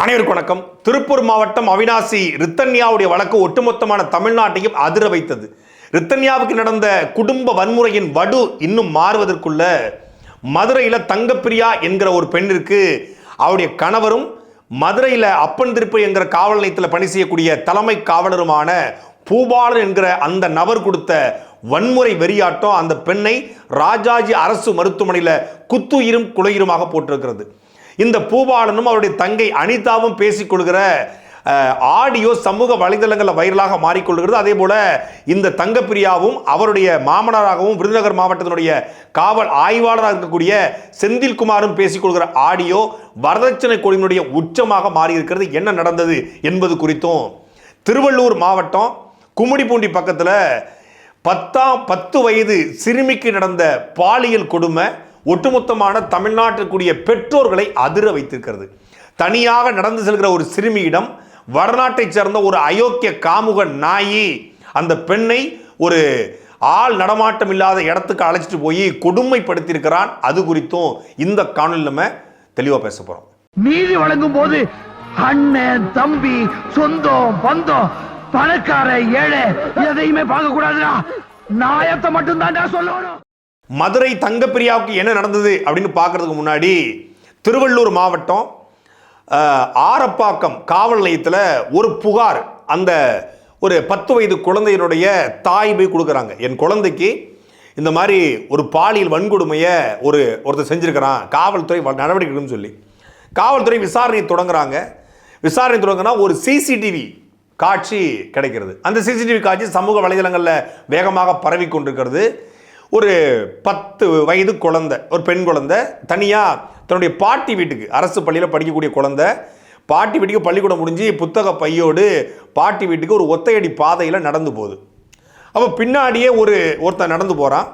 அனைவருக்கு வணக்கம். திருப்பூர் மாவட்டம் அவினாசி ரித்தன்யாவுடைய வழக்கு ஒட்டுமொத்தமான தமிழ்நாட்டையும் அதிர வைத்தது. ரித்தன்யாவுக்கு நடந்த குடும்ப வன்முறையின் வடு இன்னும் மாறுவதற்குள்ள மதுரையில் தங்கப்பிரியா என்கிற ஒரு பெண்ணிற்கு அவருடைய கணவரும் மதுரையில் அப்பன் திருப்பு என்கிற காவல் நிலையத்தில் பணி செய்யக்கூடிய தலைமை காவலருமான பூபாலன் என்கிற அந்த நபர் கொடுத்த வன்முறை வெறியாட்டம் அந்த பெண்ணை ராஜாஜி அரசு மருத்துவமனையில் குத்துயிரும் குலையுருமாக போட்டிருக்கிறது. இந்த பூபாலனும் அவருடைய தங்கை அனிதாவும் பேசிக்கொள்கிற ஆடியோ சமூக வலைதளங்களில் வைரலாக மாறிக்கொள்கிறது அதே போல இந்த தங்கப்பிரியாவும் அவருடைய மாமனாராகவும் விருதுநகர் மாவட்டத்தினுடைய காவல் ஆய்வாளராக இருக்கக்கூடிய செந்தில்குமாரும் பேசிக்கொள்கிற ஆடியோ வரதட்சணை கொடியினுடைய உச்சமாக மாறியிருக்கிறது. என்ன நடந்தது என்பது குறித்தும் திருவள்ளூர் மாவட்டம் கும்மிடிப்பூண்டி பக்கத்தில் பத்தாம் பத்து வயது சிறுமிக்கு நடந்த பாலியல் கொடுமை ஒட்டுமொத்தமான தமிழ்நாட்டிற்குரிய பெற்றோர்களை அதிர வைத்திருக்கிறது. தனியாக நடந்து செல்கிற ஒரு சிறுமியிடம் வடநாட்டைச் சேர்ந்த ஒரு அயோக்கிய காமுக நாயி அந்த பெண்ணை ஒரு ஆள் நடமாட்டம் இல்லாத இடத்துக்கு அழைச்சிட்டு போய் கொடுமைப்படுத்தியிருக்கிறான். அது குறித்தும் இந்த காணொலி நம்ம தெளிவாக பேச போகிறோம் நீதி வழங்கும் போது அண்ணன் தம்பி சொந்தம் பந்தம் பணக்கார ஏழை எதையுமே பார்க்க கூடாதுடா நாயத்தை மட்டும் சொல்லணும். மதுரை தங்கப்பிரியாவுக்கு என்ன நடந்தது அப்படின்னு பார்க்கறதுக்கு முன்னாடி திருவள்ளூர் மாவட்டம் ஆரப்பாக்கம் காவல் நிலையத்தில் ஒரு புகார். அந்த ஒரு பத்து வயது குழந்தையினுடைய தாய் போய் கொடுக்குறாங்க. என் குழந்தைக்கு இந்த மாதிரி ஒரு பாலியல் வன்கொடுமையை ஒரு ஒருத்தர் செஞ்சுருக்கிறான். காவல்துறை வ- நடவடிக்கை எடுக்கணும்னு சொல்லி. காவல்துறை விசாரணையை தொடங்குறாங்க. விசாரணை தொடங்கினா ஒரு சிசிடிவி காட்சி கிடைக்கிறது. அந்த சிசிடிவி காட்சி சமூக வலைதளங்களில் வேகமாக பரவி கொண்டிருக்கிறது ஒரு பத்து வயது குழந்தை ஒரு பெண் குழந்தை தனியாக தன்னுடைய பாட்டி வீட்டுக்கு அரசு பள்ளியில் படிக்கக்கூடிய குழந்தை பாட்டி வீட்டுக்கு பள்ளிக்கூடம் முடிஞ்சு புத்தக பையோடு பாட்டி வீட்டுக்கு ஒரு ஒத்தையடி பாதையில் நடந்து போகுது. அப்போ பின்னாடியே ஒரு ஒருத்தன் நடந்து போகிறான்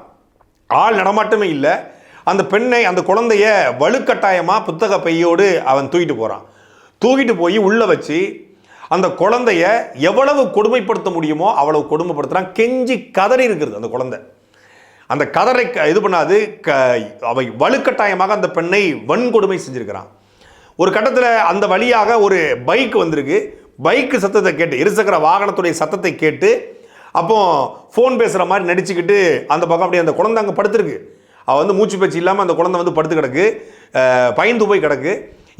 ஆள் நடமாட்டமே இல்லை. அந்த பெண்ணை அந்த குழந்தைய வலுக்கட்டாயமாக புத்தக பையோடு அவன் தூக்கிட்டு போகிறான் தூக்கிட்டு போய் உள்ளே வச்சு அந்த குழந்தைய எவ்வளவு கொடுமைப்படுத்த முடியுமோ அவ்வளவு கொடுமைப்படுத்துகிறான் கெஞ்சி கதறி இருக்கிறது அந்த குழந்தை. அந்த கதரை க- இது பண்ணாது க அவை வலுக்கட்டாயமாக அந்த பெண்ணை வன்கொடுமை செஞ்சிருக்கிறான். ஒரு கட்டத்தில் அந்த வழியாக ஒரு பைக் வந்திருக்கு. பைக்கு சத்தத்தை கேட்டு இருசக்கர வாகனத்துடைய சத்தத்தை கேட்டு அப்போ ஃபோன் பேசுகிற மாதிரி நடிச்சுக்கிட்டு அந்த பக்கம் அப்படியே அந்த குழந்தை அங்கே படுத்துருக்கு. அவள் வந்து மூச்சு பேச்சு இல்லாமல் அந்த குழந்தை வந்து படுத்து கிடக்கு. பயந்து போய் கிடக்கு.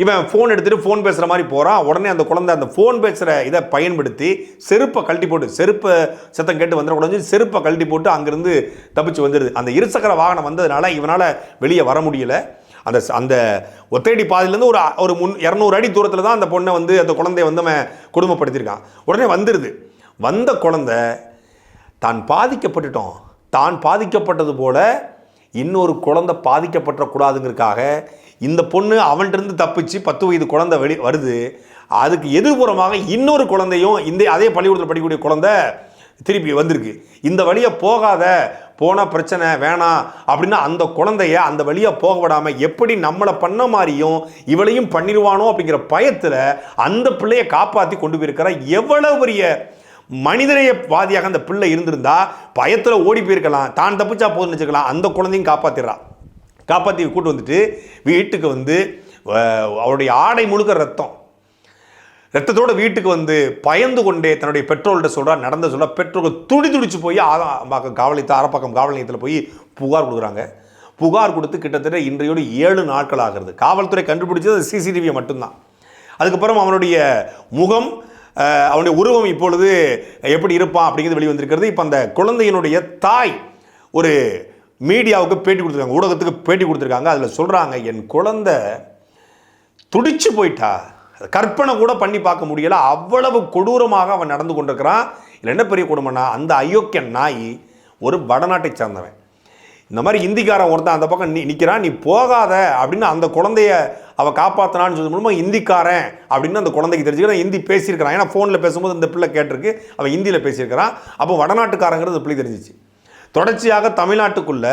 இவன் ஃபோன் எடுத்துகிட்டு ஃபோன் பேசுகிற மாதிரி போகிறான் உடனே அந்த குழந்தை அந்த ஃபோன் பேசுகிற இதை பயன்படுத்தி செருப்பை கழட்டி போட்டு செருப்பை சத்தம் கேட்டு வந்துடக்கூடாது செருப்பை கழட்டி போட்டு அங்கேருந்து தப்பிச்சு வந்துடுது அந்த இருசக்கர வாகனம் வந்ததுனால இவனால் வெளியே வர முடியல. அந்த அந்த ஒத்தடி பாதையிலேருந்து ஒரு ஒரு முன் இரநூறு அடி தூரத்தில் தான் அந்த பொண்ணை வந்து அந்த குழந்தைய வந்து அவன் குடும்பப்படுத்தியிருக்கான். உடனே வந்துடுது வந்த குழந்தை தான் பாதிக்கப்பட்டுட்டோம். தான் பாதிக்கப்பட்டது போல இன்னொரு குழந்தை பாதிக்கப்பட்டக்கூடாதுங்கிறதுக்காக இந்த பொண்ணு அவன்கிட்டருந்து தப்பிச்சு பத்து வயது குழந்தை வெளி வருது. அதுக்கு எதிர்புறமாக இன்னொரு குழந்தையும் இந்த அதே பள்ளிக்கூடத்தில் படிக்கக்கூடிய குழந்தை திருப்பி வந்திருக்கு. இந்த வழியை போகாத போனால் பிரச்சனை வேணாம் அப்படின்னா அந்த குழந்தைய அந்த வழியாக போக விடாமல் எப்படி நம்மளை பண்ண மாதிரியும் இவளையும் பண்ணிடுவானோ அப்படிங்கிற பயத்தில் அந்த பிள்ளையை காப்பாற்றி கொண்டு போயிருக்கிற எவ்வளவு பெரிய மனிதநேயவாதியாக அந்த பிள்ளை இருந்திருந்தா பயத்தில் ஓடி போயிருக்கலாம். தான் தப்பிச்சா போதும்னு வச்சுக்கலாம். அந்த குழந்தையும் காப்பாற்றிடுறான் காப்பாற்றி கூட்டு வந்துட்டு வீட்டுக்கு வந்து அவருடைய ஆடை முழுக்க ரத்தம். ரத்தத்தோட வீட்டுக்கு வந்து பயந்து கொண்டே தன்னுடைய பெட்ரோல்கிட்ட சொல்கிறா நடந்த சொல்ல பெட்ரோல் துடி துடிச்சு போய் ஆதம்பாக்கம் காவல் அறப்பாக்கம் காவல் நிலையத்தில் போய் புகார் கொடுக்குறாங்க. புகார் கொடுத்து கிட்டத்தட்ட இன்றையோடு ஏழு நாட்கள் ஆகிறது. காவல்துறை கண்டுபிடிச்சது சிசிடிவியை மட்டும்தான். அதுக்கப்புறம் அவனுடைய முகம் அவனுடைய உருவம் இப்பொழுது எப்படி இருப்பான் அப்படிங்கிறது வெளிவந்திருக்கிறது. இப்போ அந்த குழந்தையினுடைய தாய் ஒரு மீடியாவுக்கு பேட்டி கொடுத்துருக்காங்க ஊடகத்துக்கு பேட்டி கொடுத்துருக்காங்க அதில் சொல்கிறாங்க என் குழந்தை துடிச்சு போயிட்டா கற்பனை கூட பண்ணி பார்க்க முடியல அவ்வளவு கொடூரமாக அவன் நடந்து கொண்டிருக்கிறான். இல்லை என்ன பெரிய கொடுமைனா அந்த அயோக்கிய நாய் ஒரு வடநாட்டை சேர்ந்தவன். இந்த மாதிரி இந்திக்காரன் ஒருத்தன் அந்த பக்கம் நீ நிற்கிறான் நீ போகாத அப்படின்னு அந்த குழந்தைய அவள் காப்பாற்றினான்னு சொல்லும் மூலமாக இந்திக்காரன் அப்படின்னு அந்த குழந்தைக்கு தெரிஞ்சுக்கிறான். ஹிந்தி பேசியிருக்கிறான். ஏன்னா ஃபோனில் பேசும்போது இந்த பிள்ளை கேட்டிருக்கு அவன் ஹிந்தியில் பேசியிருக்கிறான். அப்போ வடநாட்டுக்காரங்கிறது பிள்ளை தெரிஞ்சிச்சு. தொடர்ச்சியாக தமிழ்நாட்டுக்குள்ள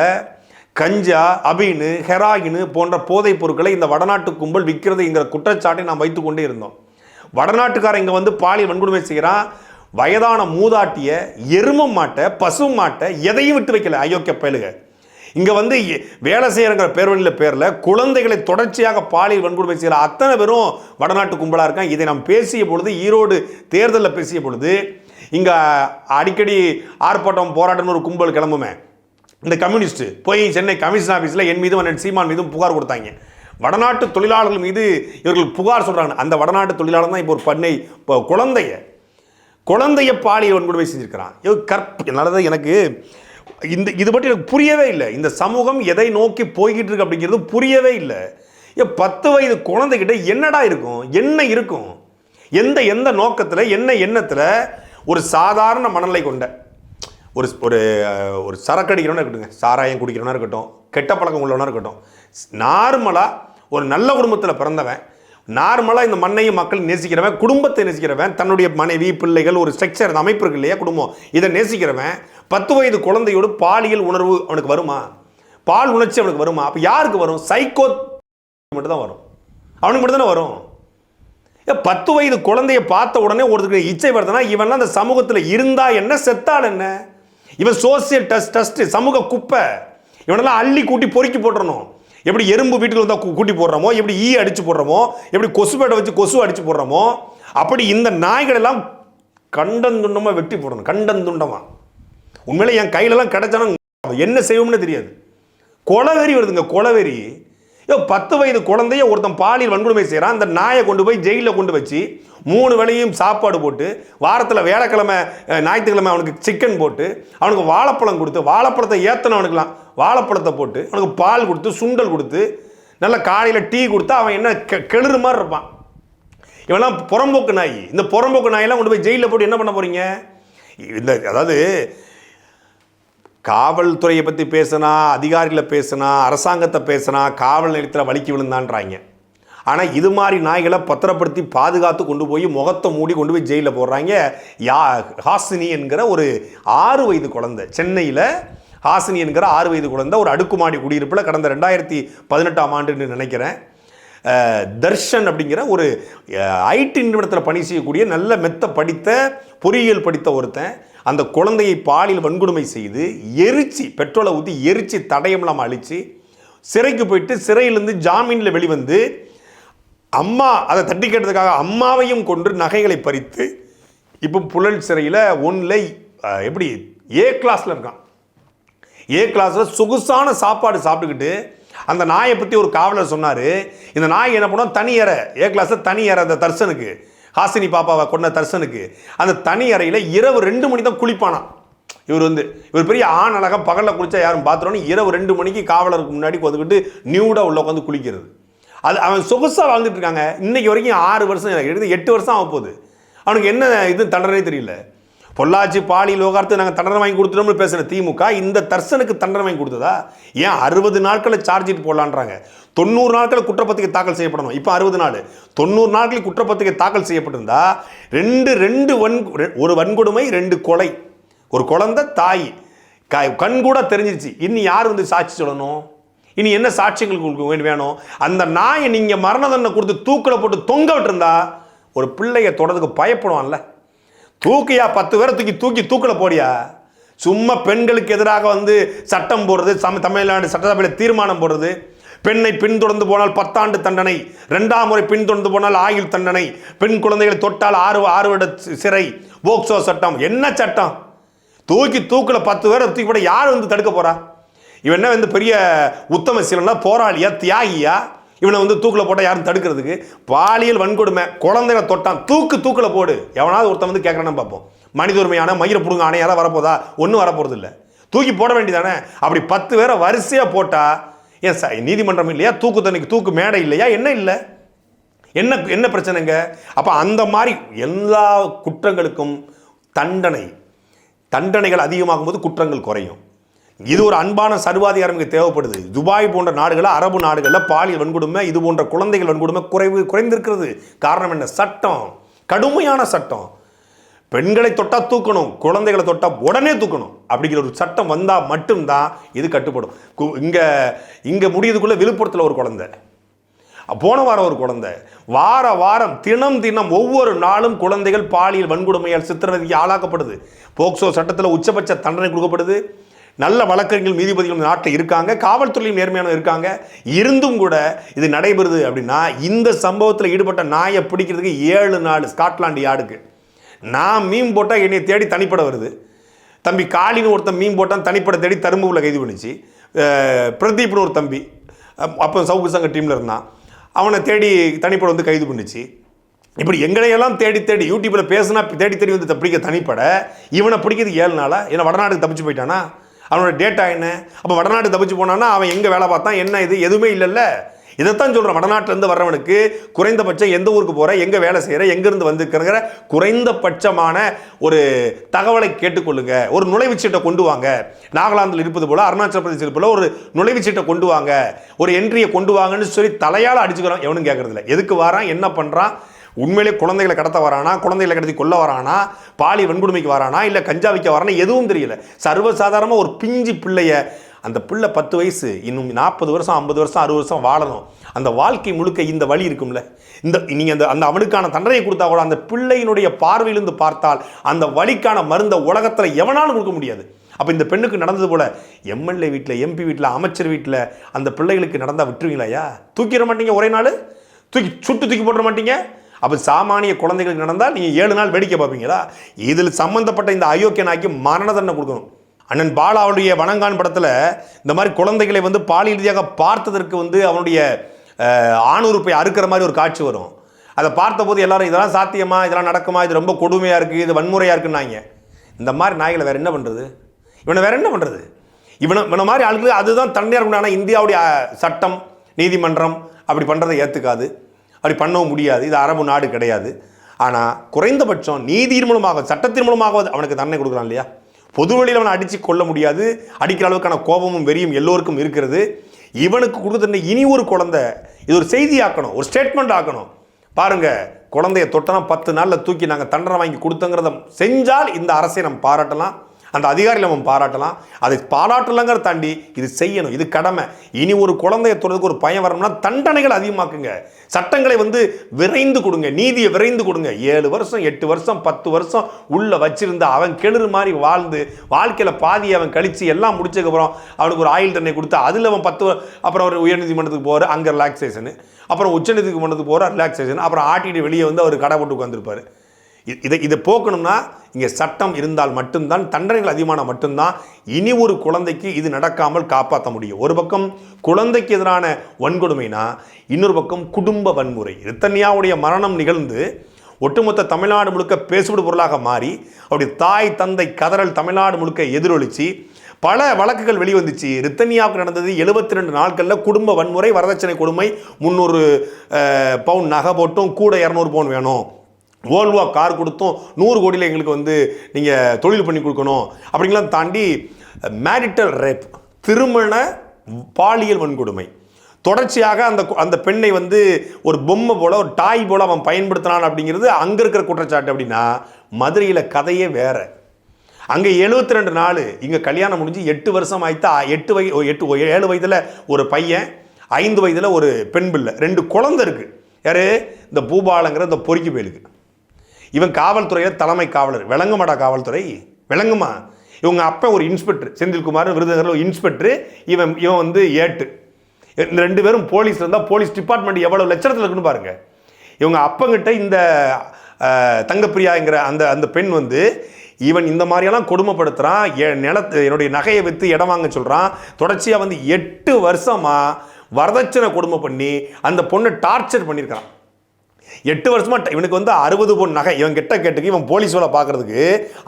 கஞ்சா அபீனு ஹெராயினு போன்ற போதைப் பொருட்களை இந்த வடநாட்டு கும்பல் விற்கிறதுங்கிற குற்றச்சாட்டை நாம் வைத்துக்கொண்டே இருந்தோம். வடநாட்டுக்காரன் இங்கே வந்து பாலியல் வன்கொடுமை செய்கிறான் வயதான மூதாட்டிய எரும மாட்டை பசு மாட்டை எதையும் விட்டு வைக்கல. அயோக்கிய பயலுக. இங்கே வந்து வேலை செய்கிறங்கிற பேர்வழியில் பேரில் குழந்தைகளை தொடர்ச்சியாக பாலியல் வன்கொடுமை செய்கிற அத்தனை பேரும் வடநாட்டு கும்பலாக இருக்கான் இதை நாம் பேசிய பொழுது ஈரோடு தேர்தலில் பேசிய பொழுது இங்கே அடிக்கடி ஆர்ப்பாட்டம் போராட்டம்னு ஒரு கும்பல் கிளம்புமே. இந்த கம்யூனிஸ்ட் போய் சென்னை கமிஷன் ஆஃபீஸில் என் மீதும் அண்ணன் சீமான் மீதும் புகார் கொடுத்தாங்க. வடநாட்டு தொழிலாளர்கள் மீது இவர்கள் புகார் சொல்கிறாங்க அந்த வடநாட்டு தொழிலாளர் தான் இப்போ ஒரு பண்ணை இப்போ குழந்தைய குழந்தைய பாலியல் வன்கொடுமை செஞ்சுருக்கிறான். ஐயோ கற்ப. அதனால தான் எனக்கு இந்த இது பற்றி எனக்கு புரியவே இல்லை. இந்த சமூகம் எதை நோக்கி போய்கிட்டு இருக்கு அப்படிங்கிறது புரியவே இல்லை. ஏ பத்து வயது குழந்தைகிட்ட என்னடா இருக்கும்? என்ன இருக்கும்? எந்த எந்த நோக்கத்தில் என்ன எண்ணத்தில் ஒரு சாதாரண மனநிலை கொண்ட ஒரு ஒரு ஒரு சரக்கு அடிக்கிறவனா சாராயம் குடிக்கிறவனா இருக்கட்டும் கெட்ட பழக்கம் உள்ளவனா இருக்கட்டும் நார்மலாக ஒரு நல்ல குடும்பத்தில் பிறந்தவன் நார்மலாக இந்த மண்ணையும் மக்கள் நேசிக்கிறவன் குடும்பத்தை நேசிக்கிறவன் தன்னுடைய மனைவி பிள்ளைகள் ஒரு ஸ்ட்ரக்சர் அந்த அமைப்பு இருக்கு இல்லையா குடும்பம் இதை நேசிக்கிறவன் பத்து வயது குழந்தையோடு பாலியல் உணர்வு அவனுக்கு வருமா? பால் உணர்ச்சி அவனுக்கு வருமா? அப்போ யாருக்கு வரும்? சைக்கோ மட்டும் தான் வரும். அவனுக்கு மட்டும் தானே வரும். பத்து வயது குழந்தைய பார்த்த உடனே ஒருத்தருக்கு இச்சை வருதுன்னா இவன்லாம் அந்த சமூகத்தில் இருந்தா என்ன? செத்தால் என்ன? இவன் சோசியல் டஸ்ட் டஸ்ட் சமூக குப்பை. இவனெல்லாம் அள்ளி கூட்டி பொறுக்கி போட்டுறணும். எப்படி எறும்பு வீட்டுக்கு வந்தால் கூட்டி போடுறோமோ? எப்படி ஈ அடிச்சு போடுறோமோ? எப்படி கொசுபேட்டை வச்சு கொசு அடிச்சு போடுறோமோ? அப்படி இந்த நாய்கள் எல்லாம் கண்டந்துண்டமாக வெட்டி போடணும். கண்டந்துண்டமா உண்மையிலே என் கையிலலாம் கிடைச்சானா என்ன செய்வோம்னு தெரியாது. கொலவெறி வருதுங்க கொலவெறி. ஏதோ பத்து வயது குழந்தைய ஒருத்தன் பாலியல் வன்கொடுமை செய்கிறான் அந்த நாயை கொண்டு போய் ஜெயிலில் கொண்டு வச்சு மூணு வேளையும் சாப்பாடு போட்டு வாரத்தில் வேலைக்கிழமை ஞாயிற்றுக்கிழமை அவனுக்கு சிக்கன் போட்டு அவனுக்கு வாழைப்பழம் கொடுத்து வாழைப்பழத்தை ஏற்றணும் அவனுக்குலாம் வாழைப்பழத்தை போட்டு அவனுக்கு பால் கொடுத்து சுண்டல் கொடுத்து நல்ல காலையில் டீ கொடுத்து அவன் என்ன கெ கெளுறு மாதிரி இருப்பான். இவெல்லாம் புறம்போக்கு நாய். இந்த புறம்போக்கு நாயெல்லாம் கொண்டு போய் ஜெயிலில் போட்டு என்ன பண்ண போகிறீங்க இந்த அதாவது காவல்துறையை பற்றி பேசுனா அதிகாரிகளை பேசினா அரசாங்கத்தை பேசினா காவல் நிலையத்தில் வலிக்கு விழுந்தான்றாங்க. ஆனால் இது மாதிரி நாய்களை பத்திரப்படுத்தி பாதுகாத்து கொண்டு போய் முகத்தை மூடி கொண்டு போய் ஜெயிலில் போடுறாங்க. யா ஹாசினி என்கிற ஒரு ஆறு வயது குழந்தை. சென்னையில் ஹாசினி என்கிற ஆறு வயது குழந்தை ஒரு அடுக்குமாடி குடியிருப்பில் கடந்த ரெண்டாயிரத்தி பதினெட்டாம் ஆண்டுன்னு நினைக்கிறேன். தர்ஷன் அப்படிங்கிற ஒரு ஐடி நிறுவனத்தில் பணி செய்யக்கூடிய நல்ல மெத்த படித்த பொறியியல் படித்த ஒருத்தன். அந்த குழந்தையை பாலியல் வன்கொடுமை செய்து எரிச்சு பெட்ரோலை ஊற்றி எரிச்சு தடயம்லாம் அழித்து சிறைக்கு போயிட்டு சிறையிலேருந்து ஜாமீனில் வெளிவந்து அம்மா அதை தட்டி கேட்டதுக்காக அம்மாவையும் கொண்டு நகைகளை பறித்து இப்போ புழல் சிறையில் ஒன்றில் எப்படி ஏ கிளாஸில் இருக்கான். ஏ கிளாஸில் சொகுசான சாப்பாடு சாப்பிட்டுக்கிட்டு அந்த நாயை பற்றி ஒரு காவலர் சொன்னார். இந்த நாய் என்ன பண்ணோம்? தனி ஏற ஏ கிளாஸில் தனி ஏற அந்த தர்சனுக்கு. ஹாசினி பாப்பாவை கொண்ட தர்சனுக்கு அந்த தனி அறையில் இரவு ரெண்டு மணி தான் குளிப்பானான். இவர் வந்து இவர் பெரிய ஆண் அழகாக பகலில் குளிச்சா யாரும் பார்த்துருவோன்னு இரவு ரெண்டு மணிக்கு காவலருக்கு முன்னாடி கொதுக்கிட்டு நியூடாக உள்ள உட்காந்து குளிக்கிறது. அது அவன் சொகுசாக வாழ்ந்துட்டு இருக்காங்க. இன்னைக்கு வரைக்கும் ஆறு வருஷம் எனக்கு எழுதி எட்டு வருஷம் ஆக போகுது அவனுக்கு என்ன இது தண்டனே தெரியல. பொள்ளாச்சி பாலி லோகார்த்து நாங்கள் தண்டனை வாங்கி கொடுத்துட்டோம்னு பேசுகிற திமுக இந்த தர்சனுக்கு தண்டனை வாங்கி கொடுத்ததா? ஏன் அறுபது நாட்களை சார்ஜ் ஷீட் போடலான்றாங்க. தொண்ணூறு நாட்கள் குற்றப்பத்திரிகை தாக்கல் செய்யப்படணும். இப்போ அறுபது நாள். தொண்ணூறு நாட்கள் குற்றப்பத்திரிகை தாக்கல் செய்யப்பட்டிருந்தா ரெண்டு ரெண்டு வன் ஒரு வன்கொடுமை ரெண்டு கொலை. ஒரு குழந்தை தாய். க கண் கூட தெரிஞ்சிருச்சு. இனி யார் வந்து சாட்சி சொல்லணும்? இனி என்ன சாட்சியங்கள் உங்களுக்கு வேணும் வேணும்? அந்த நாயை நீங்கள் மரண தண்டனை கொடுத்து தூக்கில் போட்டு தொங்க விட்டுருந்தா ஒரு பிள்ளைய தொடர்றதுக்கு பயப்படுவான்ல. தூக்கியா பத்து பேரை தூக்கி தூக்கி தூக்கில் போடியா? சும்மா பெண்களுக்கு எதிராக வந்து சட்டம் போடுறது சம தமிழ்நாடு சட்டசபையில் தீர்மானம் போடுறது. பெண்ணை பின்தொடர்ந்து போனால் பத்தாண்டு தண்டனை ரெண்டாம் முறை பின்தொடர்ந்து போனால் ஆயுள் தண்டனை பெண் குழந்தைகளை தொட்டால் ஆறு ஆறு வருட சிறை போக்சோ சட்டம். என்ன சட்டம்? தூக்கி தூக்கில் பத்து பேரை தூக்கி போட யார் வந்து தடுக்க போகிறா இவன் என்ன வந்து பெரிய உத்தம சீலனா போராளியா தியாகியா? இவனை வந்து தூக்கில் போட்டால் யாரும் தடுக்கிறதுக்கு? பாலியல் வன்கொடுமை. குழந்தைகளை தொட்டான். தூக்கு தூக்கில் போடு. எவனாவது ஒருத்தன் வந்து கேட்குறான்னு பார்ப்போம். மனித உரிமையான மயிரை புடுங்க ஆணை யாராவது வரப்போதா? ஒன்றும் வரப்போகிறது இல்லை தூக்கி போட வேண்டியதானே? அப்படி பத்து பேரை வரிசையாக போட்டால் ஏன் ச நீதிமன்றம் இல்லையா? தூக்கு தண்ணிக்கு தூக்கு மேடை இல்லையா? என்ன இல்லை? என்ன என்ன பிரச்சனைங்க? அப்போ அந்த மாதிரி எல்லா குற்றங்களுக்கும் தண்டனை. தண்டனைகள் அதிகமாகும் போது குற்றங்கள் குறையும். இது ஒரு அன்பான சர்வாதிகாரம் தேவைப்படுது. துபாய் போன்ற நாடுகளில் அரபு நாடுகளில் பாலியல் வன்கொடுமை இது போன்ற குழந்தைகள் வன்கொடுமை குறைவு குறைந்திருக்கிறது. காரணம் என்ன? சட்டம். கடுமையான சட்டம். பெண்களை தொட்டால் தூக்கணும் குழந்தைகளை தொட்டால் உடனே தூக்கணும் அப்படிங்கிற ஒரு சட்டம் வந்தால் மட்டும்தான் இது கட்டுப்படும். கு- இங்கே முடியதுக்குள்ளே விழுப்புரத்தில் ஒரு குழந்தை. போன வாரம் ஒரு குழந்தை. வார வாரம் தினம் தினம் ஒவ்வொரு நாளும் குழந்தைகள் பாலியல் வன்கொடுமையால் சித்திரவதைக்கு ஆளாக்கப்படுது. போக்சோ சட்டத்தில் உச்சபட்ச தண்டனை கொடுக்கப்படுது. நல்ல வழக்கறிஞர்கள் நீதிபதிகள் நாட்டில் இருக்காங்க காவல்துறையும் நேர்மையான இருக்காங்க. இருந்தும் கூட இது நடைபெறுது அப்படின்னா இந்த சம்பவத்தில் ஈடுபட்ட நாயை பிடிக்கிறதுக்கு ஏழு நாள் ஸ்காட்லாண்டு யார்டுக்கு? நான் மீன் போட்டால் என்னை தேடி தனிப்பட வருது. தம்பி காளின்னு ஒருத்தன் மீன் போட்டான் தனிப்பட தேடி தரும்புல கைது பண்ணிச்சு. பிரதீப்னு ஒரு தம்பி அப்போ சவுக்கு சங்க டீமில் இருந்தான். அவனை தேடி தனிப்பட வந்து கைது பண்ணிச்சு. இப்படி எங்களையெல்லாம் தேடி தேடி யூடியூப்பில் பேசுனா தேடி தேடி வந்து த- பிடிக்க தனிப்பட இவனை பிடிக்கிறது ஏழு நாளா? ஏன்னா வடநாட்டுக்கு தப்பிச்சு போயிட்டானா? அவனோட டேட்டா என்ன? அப்போ வடநாட்டு தப்பிச்சு போனான்னா அவன் எங்கே வேலை பார்த்தான்? என்ன இது? எதுவுமே இல்லைல்ல. இதைத்தான் சொல்கிறேன் வடநாட்டிலேருந்து வர்றவனுக்கு குறைந்தபட்சம் எந்த ஊருக்கு போகிற எங்கே வேலை செய்கிற எங்கேருந்து வந்துருக்கிறங்கிற குறைந்தபட்சமான ஒரு தகவலை கேட்டுக்கொள்ளுங்க. ஒரு நுழைவுச்சீட்டை கொண்டு வாங்க. நாகாலாந்தில் இருப்பது போல் அருணாச்சல பிரதேசத்தில் போல் ஒரு நுழைவுச்சீட்டை கொண்டு வாங்க. ஒரு என்ட்ரியை கொண்டு வாங்கன்னு சொல்லி தலையால் அடிச்சுக்கிறோம் எவனும் கேட்கறதில்ல எதுக்கு வரான்? என்ன பண்ணுறான் உண்மையிலே குழந்தைகளை கடத்த வரானா குழந்தைகளை கடத்தி கொல்ல வரானா பாலி வன்கொடுமைக்கு வரானா இல்லை கஞ்சா விற்க வரானா எதுவும் தெரியல. சர்வசாதாரணமாக ஒரு பிஞ்சு பிள்ளைய அந்த பிள்ளை பத்து வயசு இன்னும் நாற்பது வருஷம் ஐம்பது வருஷம் அறுபது வருஷம் வாழணும். அந்த வாழ்க்கை முழுக்க இந்த வழி இருக்கும்ல. இந்த நீங்கள் அந்த அந்த அவனுக்கான தண்டனை கொடுத்தா கூட அந்த பிள்ளையினுடைய பார்வையிலிருந்து பார்த்தால் அந்த வழிக்கான மருந்தை உலகத்தில் எவனாலும் கொடுக்க முடியாது. அப்போ இந்த பெண்ணுக்கு நடந்தது போல எம்எல்ஏ வீட்டில் எம்பி வீட்டில் அமைச்சர் வீட்டில் அந்த பிள்ளைகளுக்கு நடந்தால் விட்டுருவீங்களாயா தூக்கிட மாட்டீங்க ஒரே நாள்? தூக்கி சுட்டு தூக்கி போட்டுற மாட்டீங்க? அப்போ சாமானிய குழந்தைகளுக்கு நடந்தால் நீங்கள் ஏழு நாள் வேடிக்கை பார்ப்பீங்களா? இதில் சம்பந்தப்பட்ட இந்த அயோக்கியனாக்கி மரண தண்டனை கொடுக்கணும். அண்ணன் பாலாவுடைய வணங்கான் படத்தில் இந்த மாதிரி குழந்தைகளை வந்து பாலியல் ரீதியாக பார்த்ததற்கு வந்து அவனுடைய ஆணுறுப்பை அறுக்கிற மாதிரி ஒரு காட்சி வரும். அதை பார்த்தபோது எல்லாரும் இதெல்லாம் சாத்தியமா? இதெல்லாம் நடக்குமா? இது ரொம்ப கொடுமையாக இருக்குது இது வன்முறையாக இருக்குன்னாங்க. இந்த மாதிரி நாய்களை வேறு என்ன பண்ணுறது இவனை வேற என்ன பண்ணுறது இவனை இவனை மாதிரி ஆளுக்கு அதுதான் தண்ணியாக இருக்கணும் ஆனால் இந்தியாவுடைய சட்டம் நீதிமன்றம் அப்படி பண்ணுறதை ஏற்றுக்காது அப்படி பண்ணவும் முடியாது. இது அரபு நாடு கிடையாது. ஆனால் குறைந்தபட்சம் நீதியின் மூலமாக சட்டத்தின் மூலமாக அவனுக்கு தண்டனை கொடுக்குறான் இல்லையா? பொது வழியில் அவனை அடித்து கொள்ள முடியாது. அடிக்கிற அளவுக்கான கோபமும் வெறியும் எல்லோருக்கும் இருக்கிறது. இவனுக்கு கொடுத்த இனி ஒரு குழந்தை. இது ஒரு செய்தி ஆக்கணும் ஒரு ஸ்டேட்மெண்ட் ஆக்கணும். பாருங்கள் குழந்தைய தொட்டனா பத்து நாளில் தூக்கி நாங்கள் தண்டனை வாங்கி கொடுத்தங்கிறத செஞ்சால் இந்த அரசை நம்ம பாராட்டலாம். அந்த அதிகாரி நம்ம பாராட்டலாம். அதை பாராட்டலங்கிற தாண்டி இது செய்யணும். இது கடமை. இனி ஒரு குழந்தைய தொடுறதுக்கு ஒரு பயம் வரணும்னா தண்டனைகள் அதிகமாக்குங்க. சட்டங்களை வந்து விரைந்து கொடுங்க. நீதியை விரைந்து கொடுங்க. ஏழு வருஷம் எட்டு வருஷம் பத்து வருஷம் உள்ள வச்சிருந்து அவன் கிணறு மாதிரி வாழ்ந்து வாழ்க்கையில் பாதி அவன் கழிச்சு எல்லாம் முடிச்சதுக்கப்புறம் அவனுக்கு ஒரு ஆயில் தண்ணை கொடுத்து அதில் அவன் பத்து அப்புறம் ஒரு உயர்நீதிமன்றத்துக்கு போகிற அங்கே ரிலாக்ஸேஷனு அப்புறம் உச்சநீதிமன்றத்துக்கு போகிற ரிலாக்ஸேஷன் அப்புறம் ஆட்டிட்டு வெளியே வந்து அவர் கடை போட்டு உட்காந்துருப்பார் இதை இதை போக்கணும்னா இங்கே சட்டம் இருந்தால் மட்டும்தான் தண்டனைகள் அதிகமான மட்டும்தான் இனி ஒரு குழந்தைக்கு இது நடக்காமல் காப்பாற்ற முடியும். ஒரு பக்கம் குழந்தைக்கு எதிரான வன்கொடுமைனா இன்னொரு பக்கம் குடும்ப வன்முறை. ரித்தன்யாவுடைய மரணம் நிகழ்ந்து ஒட்டுமொத்த தமிழ்நாடு முழுக்க பேசுபடு பொருளாக மாறி அவருடைய தாய் தந்தை கதறல் தமிழ்நாடு முழுக்க எதிரொலிச்சு பல வழக்குகள் வெளிவந்துச்சு. ரித்தன்யாவுக்கு நடந்தது 72 ரெண்டு நாட்களில் குடும்ப வன்முறை வரதட்சணை கொடுமை முந்நூறு பவுன் நகை போட்டும் கூட இரநூறு பவுன் வேணும். ஓல்வா கார் கொடுத்தும் நூறு கோடியில் எங்களுக்கு வந்து நீங்கள் தொழில் பண்ணி கொடுக்கணும். அப்படிங்கலாம் தாண்டி மேரிட்டல் ரேப் திருமண பாலியல் வன்கொடுமை. தொடர்ச்சியாக அந்த அந்த பெண்ணை வந்து ஒரு பொம்மை போல் ஒரு டாய் போல் அவன் பயன்படுத்தினான் அப்படிங்கிறது அங்கே இருக்கிற குற்றச்சாட்டு அப்படின்னா மதுரையில் கதையே வேற. அங்கே 72 ரெண்டு நாள் இங்கே கல்யாணம் முடிஞ்சு எட்டு வருஷம் ஆயிட்டா எட்டு வய எட்டு ஏழு வயதில் ஒரு பையன் ஐந்து வயதில் ஒரு பெண் பிள்ளை ரெண்டு குழந்தை இருக்குது யார்? இந்த பூபாலங்கிற இந்த பொறிக்கு போயிருக்கு இவன் காவல்துறையில் தலைமை காவலர். விளங்குமாடா காவல்துறை? விளங்குமா? இவங்க அப்பா ஒரு இன்ஸ்பெக்டர் செந்தில்குமார் விருதுநகரில் ஒரு இன்ஸ்பெக்டர் இவன் இவன் வந்து ஏட்டு. இந்த ரெண்டு பேரும் போலீஸ் இருந்தால் போலீஸ் டிபார்ட்மெண்ட் எவ்வளோ லட்சத்தில் இருக்குன்னு பாருங்கள் இவங்க அப்பங்கிட்ட இந்த தங்கப்பிரியாங்கிற அந்த அந்த பெண் வந்து இவன் இந்த மாதிரியெல்லாம் கொடுமைப்படுத்துகிறான் என் நிலத்து என்னுடைய நகையை விற்று இடம் வாங்க சொல்கிறான் தொடர்ச்சியாக வந்து எட்டு வருஷமாக வரதட்சணை கொடுமை பண்ணி அந்த பொண்ணை டார்ச்சர் பண்ணியிருக்கான் எட்டு வருஷமா இவனுக்கு வந்து அறுபது பொன் நகை. இவன் கிட்ட கேட்டுக்கு இவன் போலீஸ் வேலை பார்க்கறதுக்கு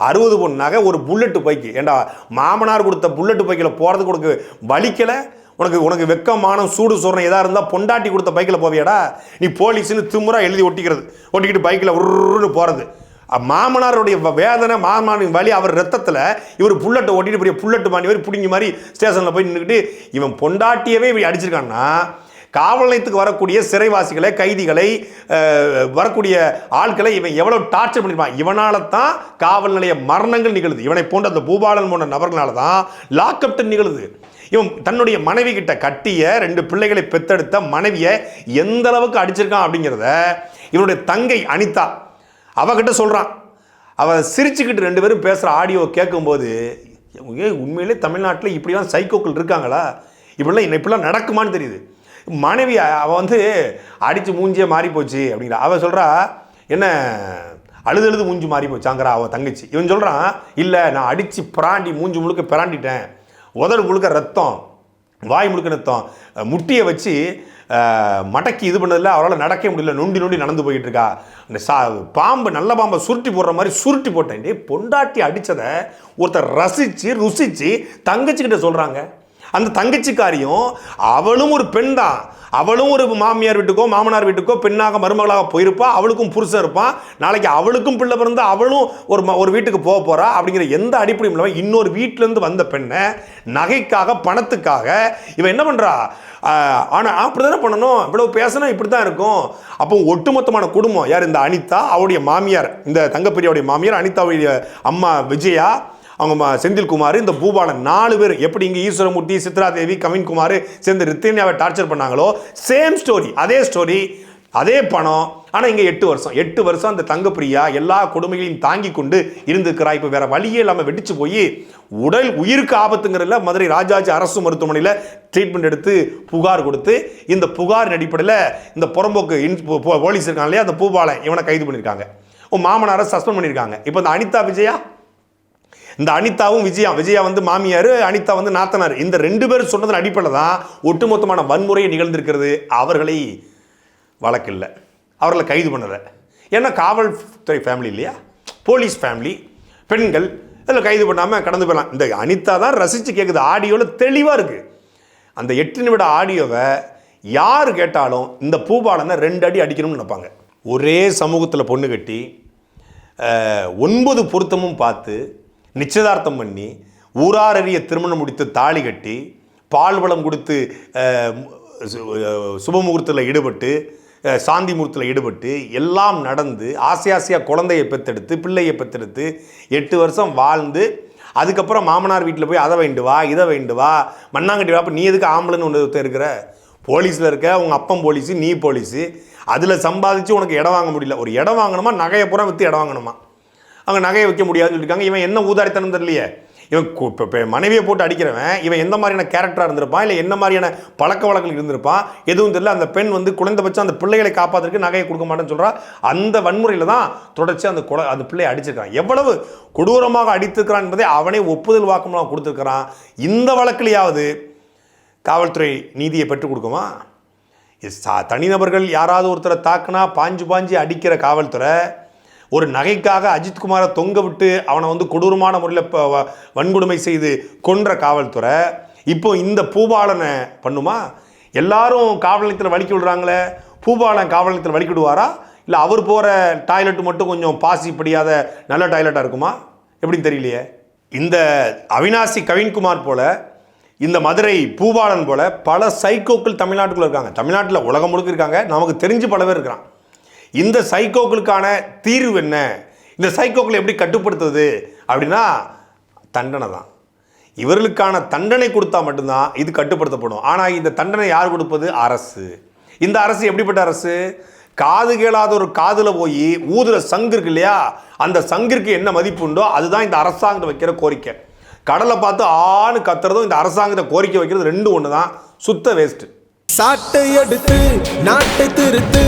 அறுபது பொன் நகை ஒரு புல்லட்டு பைக்கு ஏண்டா மாமனார் கொடுத்த புல்லட்டு பைக்கில் போகிறதுக்கு உனக்கு வலிக்கலை? உனக்கு உனக்கு வெக்கம் சூடு சொரணை எதாக இருந்தால் பொண்டாட்டி கொடுத்த பைக்கில் போவியாடா? நீ போலீஸ்னு திமுறா எழுதி ஒட்டிக்கிறது. ஒட்டிக்கிட்டு பைக்கில் உருன்னு போகிறது மாமனாருடைய வேதனை மாமனாரின் வழி அவர் ரத்தத்தில் இவர் புல்லட்டை ஓட்டிட்டு பெரிய புல்லட்டு மாணி மாதிரி பிடிங்கி மாதிரி ஸ்டேஷனில் போய் நின்றுக்கிட்டு இவன் பொண்டாட்டியவே இப்படி அடிச்சிருக்கான்னா காவல் நிலையத்துக்கு வரக்கூடிய சிறைவாசிகளை கைதிகளை வரக்கூடிய ஆட்களை இவன் எவ்வளோ டார்ச்சர் பண்ணிருப்பான்? இவனால தான் காவல் நிலைய மரணங்கள் நிகழுது. இவனை போன்ற அந்த பூபாலன் போன்ற நபர்களால தான் லாக்அப்டன் நிகழுது. இவன் தன்னுடைய மனைவி கிட்ட கட்டிய ரெண்டு பிள்ளைகளை பெத்தெடுத்த மனைவியை எந்த அளவுக்கு அடிச்சிருக்கான் அப்படிங்கிறத இவனுடைய தங்கை அனிதா அவகிட்ட சொல்கிறான் அவள் சிரிச்சுக்கிட்டு ரெண்டு பேரும் பேசுகிற ஆடியோ கேட்கும்போது ஏ உண்மையிலே தமிழ்நாட்டில் இப்படிலாம் சைக்கோக்கள் இருக்காங்களா? இப்படிலாம் என்ன இப்படிலாம் நடக்குமான்னு தெரியுது. மனைவி அவள் வந்து அடித்து மூஞ்சியே மாறி போச்சு அப்படிங்கிற அவள் சொல்கிறா என்ன அழுது அழுது மூஞ்சி மாறி போச்சாங்கிறா அவள் தங்கச்சி. இவன் சொல்கிறான் இல்லை நான் அடித்து பிராண்டி மூஞ்சி முழுக்க பிராண்டிட்டேன். உதடு முழுக்க ரத்தம் வாய் முழுக்க ரத்தம் முட்டியை வச்சு மடக்கி இது பண்ணதில் அவரால் நடக்க முடியல. நொண்டி நொண்டி நடந்து போயிட்டு இருக்கா. அந்த சா பாம்பு நல்ல பாம்பை சுருட்டி போடுற மாதிரி சுருட்டி போட்டேன். பொண்டாட்டி அடித்ததை ஒருத்தர் ரசித்து ருசித்து தங்கச்சிக்கிட்ட சொல்கிறாங்க அந்த தங்கச்சிக்காரியும் அவளும் ஒரு பெண் தான். அவளும் ஒரு மாமியார் வீட்டுக்கோ மாமனார் வீட்டுக்கோ பெண்ணாக மருமகளாக போயிருப்பா. அவளுக்கும் புருஷன் இருப்பான் நாளைக்கு அவளுக்கும் பிள்ளை பிறந்து அவளும் ஒரு ம- ஒரு வீட்டுக்கு போக போறா அப்படிங்கிற எந்த அடிப்படையும் இல்லாமல் இன்னொரு வீட்டிலேருந்து வந்த பெண்ணை நகைக்காக பணத்துக்காக இவன் என்ன பண்றா? ஆனால் அப்படி தானே பண்ணணும்? இவ்வளவு பேசினா இப்படி தான் இருக்கும். அப்போ ஒட்டுமொத்தமான குடும்பம் யார்? இந்த அனிதா அவருடைய மாமியார் இந்த தங்கப்பெரியாவுடைய மாமியார் அனிதாவுடைய அம்மா விஜயா அவங்க செந்தில்குமார் இந்த பூபாலன் நாலு பேர் எப்படி இங்கே ஈஸ்வரமூர்த்தி சித்ராதேவி கவின்குமார் சேர்ந்து ரித்தேனியாவை டார்ச்சர் பண்ணாங்களோ சேம் ஸ்டோரி அதே ஸ்டோரி அதே பணம். ஆனால் இங்கே எட்டு வருஷம். எட்டு வருஷம் அந்த தங்கப்பிரியா எல்லா கொடுமைகளையும் தாங்கி கொண்டு இருந்துக்கிறா இப்போ வேற வழியே இல்லாமல் வெடிச்சு போய் உடல் உயிருக்கு ஆபத்துங்கிறதுல மதுரை ராஜாஜி அரசு மருத்துவமனையில் ட்ரீட்மெண்ட் எடுத்து புகார் கொடுத்து இந்த புகாரின் அடிப்படையில் இந்த புறம்போக்கு இன் போலீஸ் இருக்காங்க இல்லையா அந்த பூபாலன் இவனை கைது பண்ணியிருக்காங்க. உன் மாமனாரை சஸ்பெண்ட் பண்ணியிருக்காங்க. இப்போ இந்த அனிதா விஜயா? இந்த அனிதாவும் விஜயா விஜயா வந்து மாமியார் அனிதா வந்து நாத்தனார். இந்த ரெண்டு பேரும் சொன்னதன் அடிப்படையில் தான் ஒட்டுமொத்தமான வன்முறையை நிகழ்ந்திருக்கிறது. அவர்களை வழக்கில்லை. அவர்களை கைது பண்ணலை. ஏன்னா காவல்துறை ஃபேமிலி இல்லையா? போலீஸ் ஃபேமிலி பெண்கள் இதில் கைது பண்ணாமல் கடந்து போயிடலாம். இந்த அனிதா தான் ரசித்து கேட்குது ஆடியோவில் தெளிவாக இருக்குது அந்த எட்டு நிமிட ஆடியோவை யார் கேட்டாலும் இந்த பூபாலனை ரெண்டு அடி அடிக்கணும்னு நினைப்பாங்க. ஒரே சமூகத்தில் பொண்ணு கட்டி ஒன்பது பொருத்தமும் பார்த்து நிச்சயதார்த்தம் பண்ணி ஊராரறிய திருமணம் முடித்து தாலி கட்டி பால் வளம் கொடுத்து சுபமுகூர்த்தத்தில் ஈடுபட்டு சாந்தி முகூர்த்தத்தில் ஈடுபட்டு எல்லாம் நடந்து ஆசை ஆசையாக குழந்தையை பெற்றெடுத்து பிள்ளையை பெற்றெடுத்து எட்டு வருஷம் வாழ்ந்து அதுக்கப்புறம் மாமனார் வீட்டில் போய் அதை வேண்டு வா இதை வேண்டு வா மண்ணாங்கட்டி வா அப்போ நீ எதுக்கு ஆம்பளைன்னு ஒன்று இருக்கிற? போலீஸில் இருக்க உங்கள் அப்பன் போலீஸு நீ போலீஸு அதில் சம்பாதிச்சு உனக்கு இடம் வாங்க முடியல. ஒரு இடம் வாங்கணுமா நகையை பூரா விற்று இடம் வாங்கணுமா? அவங்க நகையை வைக்க முடியாதுன்னு சொல்லியிருக்காங்க இவன் என்ன ஊதாரித்தனம் தெரியலையே. இவன் இப்போ மனைவியை போட்டு அடிக்கிறவன் இவன் எந்த மாதிரியான கேரக்டராக இருந்திருப்பான் இல்லை என்ன மாதிரியான பழக்க வழக்கங்கள் இருந்திருப்பான் எதுவும் தெரியல அந்த பெண் வந்து குழந்தைபட்சம் அந்த பிள்ளைகளை காப்பாற்றுறதுக்கு நகையை கொடுக்க மாட்டேன்னு சொல்கிறா அந்த வன்முறையில் தான் தொடர்ச்சி அந்த குல அந்த பிள்ளையை அடிச்சிருக்கான். எவ்வளவு கொடூரமாக அடித்திருக்கிறான் என்பதை அவனே ஒப்புதல் வாக்குமூலம் கொடுத்துருக்கிறான். இந்த வழக்கிலேயாவது காவல்துறை நீதியை பெற்றுக் கொடுக்குமா? சா- தனிநபர்கள் யாராவது ஒருத்தரை தாக்குனா பாஞ்சு பாஞ்சு அடிக்கிற காவல்துறை ஒரு நகைக்காக அஜித்குமாரை தொங்க விட்டு அவனை வந்து கொடூரமான முறையில் இப்போ வ- வன்கொடுமை செய்து கொன்ற காவல்துறை இப்போ இந்த பூபாலனை பண்ணுமா? எல்லாரும் காவல் நிலையத்தில் வலிக்கி விடுறாங்களே பூபாலன் காவல் நிலையத்தில் வலிக்கி விடுவாரா? இல்லை அவர் போகிற டாய்லெட் மட்டும் கொஞ்சம் பாசி படியாத நல்ல டாய்லெட்டாக இருக்குமா? எப்படின்னு தெரியலையே. இந்த அவினாசி கவின்குமார் போல இந்த மதுரை பூபாலன் போல பல சைக்கோக்கள் தமிழ்நாட்டுக்குள்ள இருக்காங்க. தமிழ்நாட்டில் உலகம் முழுக்க இருக்காங்க. நமக்கு தெரிஞ்சு பல பேர் இருக்கிறான். இந்த சைக்கோக்களுக்கான தீர்வு என்ன? இந்த சைக்கோக்களை எப்படி கட்டுப்படுத்துறது அப்படின்னா தண்டனை தான். இவர்களுக்கான தண்டனை கொடுத்தா மட்டும்தான் இது கட்டுப்படுத்தப்படும். ஆனால் இந்த தண்டனை யார் கொடுப்பது? அரசு. இந்த அரசு எப்படிப்பட்ட அரசு? காது கேளாத ஒரு காதில் போய் ஊதுற சங்கு இருக்கு இல்லையா? அந்த சங்கிற்கு என்ன மதிப்பு உண்டோ அதுதான் இந்த அரசாங்கம் வைக்கிற கோரிக்கை. கடலை பார்த்து ஆணு கத்துறதும் இந்த அரசாங்கத்தை கோரிக்கை வைக்கிறது ரெண்டும் ஒன்று தான் சுத்த வேஸ்ட்டு சாட்டை எடுத்து நாட்டை திருத்து.